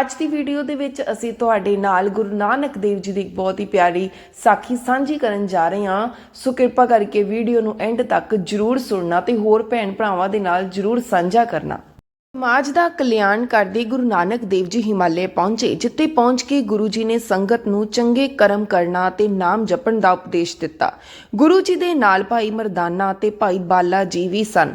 ਅੱਜ ਦੀ ਵੀਡੀਓ ਦੇ ਵਿੱਚ ਅਸੀਂ ਤੁਹਾਡੇ ਨਾਲ ਗੁਰੂ ਨਾਨਕ ਦੇਵ ਜੀ ਦੀ ਇੱਕ ਬਹੁਤ ਹੀ ਪਿਆਰੀ ਸਾਖੀ ਸਾਂਝੀ ਕਰਨ ਜਾ ਰਹੇ ਹਾਂ। ਸੋ ਕਿਰਪਾ ਕਰਕੇ ਵੀਡੀਓ ਨੂੰ ਐਂਡ ਤੱਕ ਜਰੂਰ ਸੁਣਨਾ ਤੇ ਹੋਰ ਭੈਣ ਭਰਾਵਾਂ ਦੇ ਨਾਲ ਜਰੂਰ ਸਾਂਝਾ ਕਰਨਾ। ਸਮਾਜ ਦਾ ਕਲਿਆਣ ਕਰਦੇ ਗੁਰੂ ਨਾਨਕ ਦੇਵ ਜੀ ਹਿਮਾਲੇ ਪਹੁੰਚੇ, ਜਿੱਥੇ ਪਹੁੰਚ ਕੇ ਗੁਰੂ ਜੀ ਨੇ ਸੰਗਤ ਨੂੰ ਚੰਗੇ ਕਰਮ ਕਰਨਾ ਤੇ ਨਾਮ ਜਪਣ ਦਾ ਉਪਦੇਸ਼ ਦਿੱਤਾ। ਗੁਰੂ ਜੀ ਦੇ ਨਾਲ ਭਾਈ ਮਰਦਾਨਾ ਤੇ ਭਾਈ ਬਾਲਾ ਜੀ ਵੀ ਸਨ।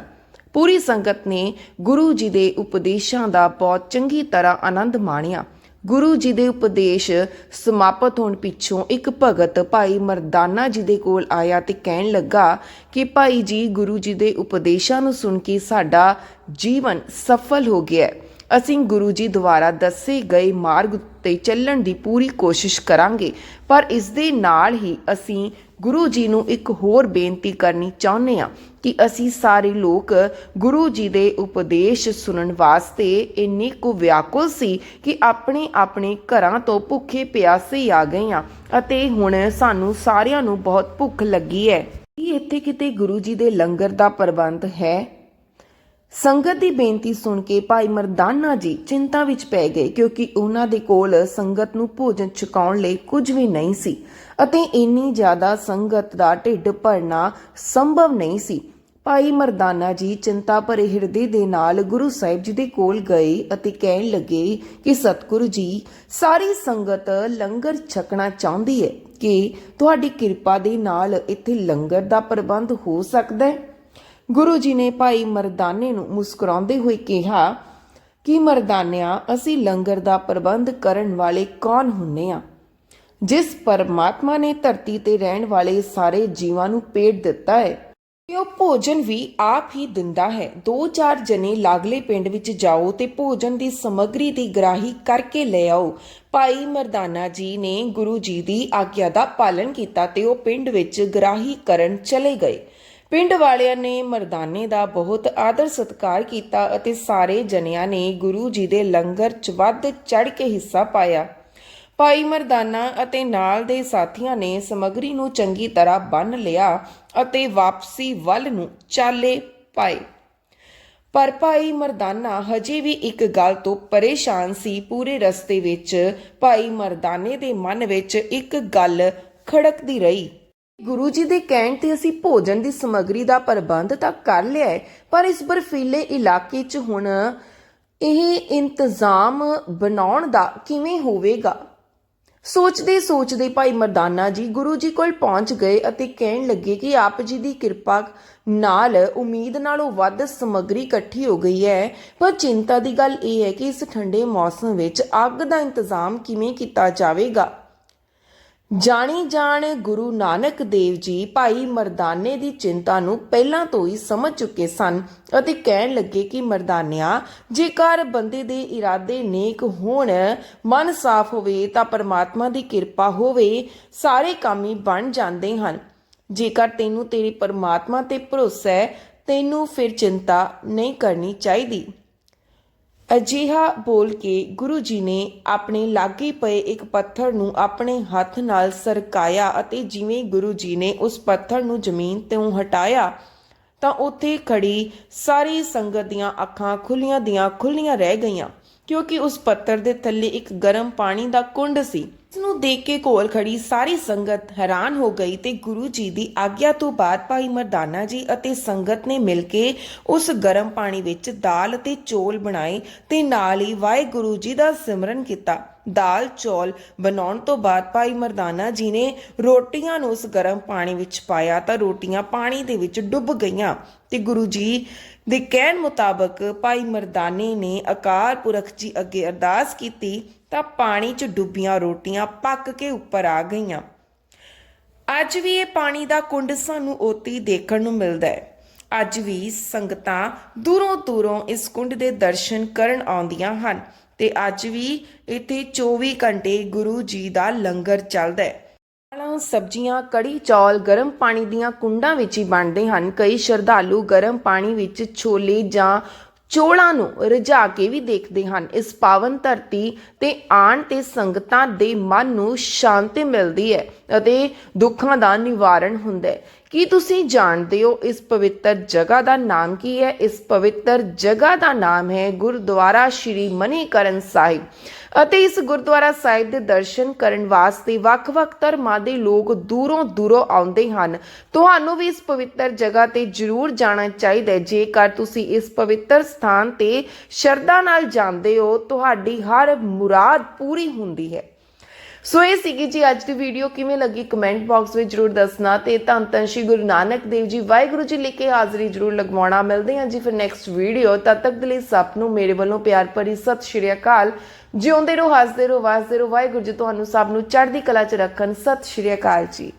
ਪੂਰੀ ਸੰਗਤ ਨੇ ਗੁਰੂ ਜੀ ਦੇ ਉਪਦੇਸ਼ਾਂ ਦਾ ਬਹੁਤ ਚੰਗੀ ਤਰ੍ਹਾਂ ਆਨੰਦ ਮਾਣਿਆ ਗੁਰੂ ਜੀ ਦੇ ਉਪਦੇਸ਼ ਸਮਾਪਤ ਹੋਣ ਪਿੱਛੋਂ ਇੱਕ ਭਗਤ ਭਾਈ ਮਰਦਾਨਾ ਜੀ ਦੇ ਕੋਲ ਆਇਆ ਤੇ ਕਹਿਣ ਲੱਗਾ ਕਿ ਭਾਈ ਜੀ, ਗੁਰੂ ਜੀ ਦੇ ਉਪਦੇਸ਼ਾਂ ਨੂੰ ਸੁਣ ਕੇ ਸਾਡਾ ਜੀਵਨ ਸਫਲ ਹੋ ਗਿਆ ਹੈ। ਅਸੀਂ ਗੁਰੂ ਜੀ ਦੁਆਰਾ ਦੱਸੇ ਗਏ ਮਾਰਗ ਤੇ ਚੱਲਣ ਦੀ ਪੂਰੀ ਕੋਸ਼ਿਸ਼ ਕਰਾਂਗੇ, ਪਰ ਇਸ ਦੇ ਨਾਲ ਹੀ ਅਸੀਂ ਗੁਰੂ ਜੀ ਨੂੰ ਇੱਕ ਹੋਰ ਬੇਨਤੀ ਕਰਨੀ ਚਾਹੁੰਦੇ ਹਾਂ ਕਿ ਅਸੀਂ ਸਾਰੇ ਲੋਕ ਗੁਰੂ ਜੀ ਦੇ ਉਪਦੇਸ਼ ਸੁਣਨ ਵਾਸਤੇ ਇੰਨੇ ਕੁ ਵਿਆਕੁਲ ਸੀ ਕਿ ਆਪਣੇ ਆਪਣੇ ਘਰਾਂ ਤੋਂ ਭੁੱਖੇ ਪਿਆਸੇ ਆ ਗਏ ਹਾਂ ਅਤੇ ਹੁਣ ਸਾਨੂੰ ਸਾਰਿਆਂ ਨੂੰ ਬਹੁਤ ਭੁੱਖ ਲੱਗੀ ਹੈ। ਕੀ ਇੱਥੇ ਕਿਤੇ ਗੁਰੂ ਜੀ ਦੇ ਲੰਗਰ ਦਾ ਪ੍ਰਬੰਧ ਹੈ? ਸੰਗਤ ਦੀ ਬੇਨਤੀ ਸੁਣ ਕੇ ਭਾਈ ਮਰਦਾਨਾ ਜੀ ਚਿੰਤਾ ਵਿੱਚ ਪੈ ਗਏ ਕਿਉਂਕਿ ਉਹਨਾਂ ਦੇ ਕੋਲ ਸੰਗਤ ਨੂੰ ਭੋਜਨ ਛਕਾਉਣ ਲਈ ਕੁਝ ਵੀ ਨਹੀਂ ਸੀ ਅਤੇ ਇੰਨੀ ਜ਼ਿਆਦਾ ਸੰਗਤ ਦਾ ਢਿੱਡ ਭਰਨਾ ਸੰਭਵ ਨਹੀਂ ਸੀ। ਭਾਈ ਮਰਦਾਨਾ ਜੀ ਚਿੰਤਾ ਭਰੇ ਹਿਰਦੇ ਦੇ ਨਾਲ ਗੁਰੂ ਸਾਹਿਬ ਜੀ ਦੇ ਕੋਲ ਗਏ ਅਤੇ ਕਹਿਣ ਲੱਗੇ ਕਿ, ਸਤਿਗੁਰੂ ਜੀ, ਸਾਰੀ ਸੰਗਤ ਲੰਗਰ ਛਕਣਾ ਚਾਹੁੰਦੀ ਹੈ। ਕਿ ਤੁਹਾਡੀ ਕਿਰਪਾ ਦੇ ਨਾਲ ਇੱਥੇ ਲੰਗਰ ਦਾ ਪ੍ਰਬੰਧ ਹੋ ਸਕਦਾ ਹੈ? ਗੁਰੂ ਜੀ ਨੇ ਭਾਈ ਮਰਦਾਨੇ ਨੂੰ ਮੁਸਕਰਾਉਂਦੇ ਹੋਏ ਕਿਹਾ, ਕਿ ਮਰਦਾਨਿਆ, ਅਸੀਂ ਲੰਗਰ ਦਾ ਪ੍ਰਬੰਧ ਕਰਨ ਵਾਲੇ ਕੌਣ ਹੁੰਨੇ ਆ? ਜਿਸ ਪਰਮਾਤਮਾ ਨੇ ਧਰਤੀ ਤੇ ਰਹਿਣ ਵਾਲੇ ਸਾਰੇ ਜੀਵਾਂ ਨੂੰ ਪੇਟ ਦਿੱਤਾ ਹੈ ਤੇ ਉਹ ਭੋਜਨ ਵੀ ਆਪ ਹੀ ਦਿੰਦਾ ਹੈ? ਦੋ ਚਾਰ ਜਣੇ ਲਾਗਲੇ ਪਿੰਡ ਵਿੱਚ ਜਾਓ ਤੇ ਭੋਜਨ ਦੀ ਸਮੱਗਰੀ ਦੀ ਗ੍ਰਾਹੀ ਕਰਕੇ ਲੈ ਆਓ। ਭਾਈ ਮਰਦਾਨਾ ਜੀ ਨੇ ਗੁਰੂ ਜੀ ਦੀ ਆਗਿਆ ਦਾ ਪਾਲਣ ਕੀਤਾ ਤੇ ਉਹ ਪਿੰਡ ਵਿੱਚ ਗ੍ਰਾਹੀ ਕਰਨ ਚਲੇ ਗਏ। ਪਿੰਡ ਵਾਲਿਆਂ ਨੇ ਮਰਦਾਨੇ ਦਾ ਬਹੁਤ ਆਦਰ ਸਤਿਕਾਰ ਕੀਤਾ ਅਤੇ ਸਾਰੇ ਜਨਿਆਂ ਨੇ ਗੁਰੂ ਜੀ ਦੇ ਲੰਗਰ 'ਚ ਵੱਧ ਚੜ ਕੇ ਹਿੱਸਾ ਪਾਇਆ। ਭਾਈ ਮਰਦਾਨਾ ਅਤੇ ਨਾਲ ਦੇ ਸਾਥੀਆਂ ਨੇ ਸਮਗਰੀ ਨੂੰ ਚੰਗੀ ਤਰ੍ਹਾਂ ਬੰਨ ਲਿਆ ਅਤੇ ਵਾਪਸੀ ਵੱਲ ਨੂੰ ਚਾਲੇ ਪਾਏ। ਪਰ ਭਾਈ ਮਰਦਾਨਾ ਹਜੇ ਵੀ ਇੱਕ ਗੱਲ ਤੋਂ ਪਰੇਸ਼ਾਨ ਸੀ। ਪੂਰੇ ਰਸਤੇ ਵਿੱਚ ਭਾਈ ਮਰਦਾਨੇ ਦੇ ਮਨ ਵਿੱਚ ਇੱਕ ਗੱਲ ਖੜਕਦੀ ਰਹੀ। ਗੁਰੂ ਜੀ ਦੇ ਕਹਿਣ ਤੇ ਅਸੀਂ ਭੋਜਨ ਦੀ ਸਮੱਗਰੀ ਦਾ ਪ੍ਰਬੰਧ ਤਾਂ ਕਰ ਲਿਆ ਹੈ, ਪਰ ਇਸ ਬਰਫੀਲੇ ਇਲਾਕੇ 'ਚ ਹੁਣ ਇਹ ਇੰਤਜ਼ਾਮ ਬਣਾਉਣ ਦਾ ਕਿਵੇਂ ਹੋਵੇਗਾ? ਸੋਚਦੇ ਸੋਚਦੇ ਭਾਈ ਮਰਦਾਨਾ ਜੀ, ਗੁਰੂ ਜੀ ਕੋਲ ਪਹੁੰਚ ਗਏ ਅਤੇ ਕਹਿਣ ਲੱਗੇ ਕਿ ਆਪ ਜੀ ਦੀ ਕਿਰਪਾ ਨਾਲ ਉਮੀਦ ਨਾਲੋਂ ਵੱਧ ਸਮੱਗਰੀ ਇਕੱਠੀ ਹੋ ਗਈ ਹੈ। ਪਰ ਚਿੰਤਾ ਦੀ ਗੱਲ ਇਹ ਹੈ ਕਿ ਇਸ ਠੰਡੇ ਮੌਸਮ ਵਿੱਚ ਅੱਗ ਦਾ ਇੰਤਜ਼ਾਮ ਕਿਵੇਂ ਕੀਤਾ ਜਾਵੇਗਾ? ਜਾਣੀ ਜਾਣ ਗੁਰੂ ਨਾਨਕ ਦੇਵ ਜੀ ਭਾਈ ਮਰਦਾਨੇ ਦੀ ਚਿੰਤਾ ਨੂੰ ਪਹਿਲਾਂ ਤੋਂ ਹੀ ਸਮਝ ਚੁੱਕੇ ਸਨ ਅਤੇ ਕਹਿਣ ਲੱਗੇ ਕਿ ਮਰਦਾਨਿਆ, ਜੇਕਰ ਬੰਦੇ ਦੇ ਇਰਾਦੇ ਨੇਕ ਹੋਣ, ਮਨ ਸਾਫ਼ ਹੋਵੇ ਤਾਂ ਪਰਮਾਤਮਾ ਦੀ ਕਿਰਪਾ ਹੋਵੇ, ਸਾਰੇ ਕੰਮ ਹੀ ਬਣ ਜਾਂਦੇ ਹਨ। ਜੇਕਰ ਤੈਨੂੰ ਤੇਰੀ ਪਰਮਾਤਮਾ ਤੇ ਭਰੋਸਾ ਹੈ, ਤੈਨੂੰ ਫਿਰ ਚਿੰਤਾ ਨਹੀਂ ਕਰਨੀ ਚਾਹੀਦੀ। ਅਜਿਹਾ ਬੋਲ ਕੇ ਗੁਰੂ ਜੀ ਨੇ ਆਪਣੇ ਲਾਗੇ ਪਏ ਇੱਕ ਪੱਥਰ ਨੂੰ ਆਪਣੇ ਹੱਥ ਨਾਲ ਸਰਕਾਇਆ ਅਤੇ ਜਿਵੇਂ ਗੁਰੂ ਜੀ ਨੇ ਉਸ ਪੱਥਰ ਨੂੰ ਜ਼ਮੀਨ ਤੋਂ ਹਟਾਇਆ ਤਾਂ ਉੱਥੇ ਖੜੀ ਸਾਰੀ ਸੰਗਤ ਦੀਆਂ ਅੱਖਾਂ ਖੁੱਲੀਆਂ ਦੀਆਂ ਖੁੱਲੀਆਂ ਰਹਿ ਗਈਆਂ, ਕਿਉਂਕਿ ਉਸ ਪੱਥਰ ਦੇ ਥੱਲੇ ਇੱਕ ਗਰਮ ਪਾਣੀ ਦਾ ਕੁੰਡ ਸੀ। ਇਸ ਨੂੰ ਦੇਖ ਕੇ ਕੋਲ ਖੜੀ ਸਾਰੀ ਸੰਗਤ ਹੈਰਾਨ ਹੋ ਗਈ ਤੇ ਗੁਰੂ ਜੀ ਦੀ ਆਗਿਆ ਤੋਂ ਬਾਅਦ ਭਾਈ ਮਰਦਾਨਾ ਜੀ ਅਤੇ ਸੰਗਤ ਨੇ ਮਿਲ ਕੇ ਉਸ ਗਰਮ ਪਾਣੀ ਵਿੱਚ ਦਾਲ ਅਤੇ ਚੌਲ ਬਣਾਏ ਤੇ ਨਾਲ ਹੀ ਵਾਹਿਗੁਰੂ ਜੀ ਦਾ ਸਿਮਰਨ ਕੀਤਾ। ਦਾਲ ਚੌਲ ਬਣਾਉਣ ਤੋਂ ਬਾਅਦ ਭਾਈ ਮਰਦਾਨਾ ਜੀ ਨੇ ਰੋਟੀਆਂ ਨੂੰ ਉਸ ਗਰਮ ਪਾਣੀ ਵਿੱਚ ਪਾਇਆ ਤਾਂ ਰੋਟੀਆਂ ਪਾਣੀ ਦੇ ਵਿੱਚ ਡੁੱਬ ਗਈਆਂ ਤੇ ਗੁਰੂ ਜੀ ਦੇ ਕਹਿਣ ਮੁਤਾਬਕ ਭਾਈ ਮਰਦਾਨੇ ਨੇ ਅਕਾਰ ਪੁਰਖ ਜੀ ਅੱਗੇ ਅਰਦਾਸ ਕੀਤੀ ਤਾਂ ਪਾਣੀ 'ਚ ਡੁੱਬੀਆਂ ਰੋਟੀਆਂ ਪੱਕ ਕੇ ਉੱਪਰ ਆ ਗਈਆਂ। ਅੱਜ ਵੀ ਇਹ ਪਾਣੀ ਦਾ ਕੁੰਡ ਸਾਨੂੰ ਉੱਥੇ ਦੇਖਣ ਨੂੰ ਮਿਲਦਾ ਹੈ। ਅੱਜ ਵੀ ਸੰਗਤਾਂ ਦੂਰੋਂ ਦੂਰੋਂ ਇਸ ਕੁੰਡ ਦੇ ਦਰਸ਼ਨ ਕਰਨ ਆਉਂਦੀਆਂ ਹਨ ਤੇ ਅੱਜ ਵੀ ਇੱਥੇ 24 ਘੰਟੇ ਗੁਰੂ ਜੀ ਦਾ ਲੰਗਰ ਚੱਲਦਾ ਹੈ। ਦਾਲਾਂ ਸਬਜ਼ੀਆਂ, ਕੜੀ, ਚੌਲ, ਗਰਮ ਪਾਣੀ ਦੀਆਂ ਕੁੰਡਾਂ ਵਿੱਚ ਹੀ ਬਣਦੇ ਹਨ। ਕਈ ਸ਼ਰਧਾਲੂ ਗਰਮ ਪਾਣੀ ਵਿੱਚ ਛੋਲੇ ਜਾਂ ਚੋਲਾਂ ਨੂੰ ਰਝਾ ਕੇ ਵੀ ਦੇਖਦੇ ਹਨ। ਇਸ ਪਾਵਨ ਧਰਤੀ ਤੇ ਆਣ ਤੇ ਸੰਗਤਾਂ ਦੇ ਮਨ ਨੂੰ ਸ਼ਾਂਤੀ ਮਿਲਦੀ ਹੈ ਅਤੇ ਦੁੱਖਾਂ ਦਾ ਨਿਵਾਰਣ ਹੁੰਦਾ ਹੈ। ਕੀ ਤੁਸੀਂ ਜਾਣਦੇ ਹੋ ਇਸ ਪਵਿੱਤਰ ਜਗ੍ਹਾ ਦਾ ਨਾਮ ਕੀ ਹੈ? ਇਸ ਪਵਿੱਤਰ ਜਗ੍ਹਾ ਦਾ ਨਾਮ ਹੈ ਗੁਰਦੁਆਰਾ ਸ਼੍ਰੀ ਮਨੀਕਰਨ ਸਾਹਿਬ। ਅਤੇ ਇਸ ਗੁਰਦੁਆਰਾ ਸਾਹਿਬ ਦੇ ਦਰਸ਼ਨ ਕਰਨ ਵਾਸਤੇ ਵੱਖ-ਵੱਖ ਧਰਮਾਂ ਦੇ ਲੋਕ ਦੂਰੋਂ ਦੂਰੋਂ ਆਉਂਦੇ ਹਨ। ਤੁਹਾਨੂੰ ਵੀ ਇਸ ਪਵਿੱਤਰ ਜਗ੍ਹਾ ਤੇ ਜ਼ਰੂਰ ਜਾਣਾ ਚਾਹੀਦਾ ਹੈ। ਜੇਕਰ ਤੁਸੀਂ ਇਸ ਪਵਿੱਤਰ ਸਥਾਨ ਤੇ ਸ਼ਰਧਾ ਨਾਲ ਜਾਂਦੇ ਹੋ, ਤੁਹਾਡੀ ਹਰ ਮੁਰਾਦ ਪੂਰੀ ਹੁੰਦੀ ਹੈ। ਸੋ ਇਹ ਸੀਗੀ ਜੀ ਅੱਜ ਦੀ ਵੀਡੀਓ ਕਿਵੇਂ ਲੱਗੀ ਕਮੈਂਟ ਬਾਕਸ ਵਿੱਚ ਜਰੂਰ ਦੱਸਣਾ ਤੇ ਧੰਨ ਧੰਨ ਸ਼੍ਰੀ ਗੁਰੂ ਨਾਨਕ ਦੇਵ ਜੀ। ਵਾਹਿਗੁਰੂ ਜੀ ਲਿਖ ਕੇ ਹਾਜ਼ਰੀ ਜਰੂਰ ਲਗਵਾਉਣਾ। ਮਿਲਦੇ ਹਾਂ ਜੀ ਫਿਰ ਨੈਕਸਟ ਵੀਡੀਓ ਤਦ ਤੱਕ ਦੇ ਲਈ ਸਭ ਨੂੰ ਮੇਰੇ ਵੱਲੋਂ ਪਿਆਰ ਭਰੀ ਸਤਿ ਸ਼੍ਰੀ ਅਕਾਲ। ਜਿਉਂਦੇ ਰਹੋ, ਹੱਸਦੇ ਰਹੋ, ਵਸਦੇ ਰਹੋ। ਵਾਹਿਗੁਰੂ ਜੀ ਤੁਹਾਨੂੰ ਸਭ ਨੂੰ ਚੜ੍ਹਦੀ ਕਲਾ 'ਚ ਰੱਖਣ। ਸਤਿ ਸ਼੍ਰੀ ਅਕਾਲ ਜੀ।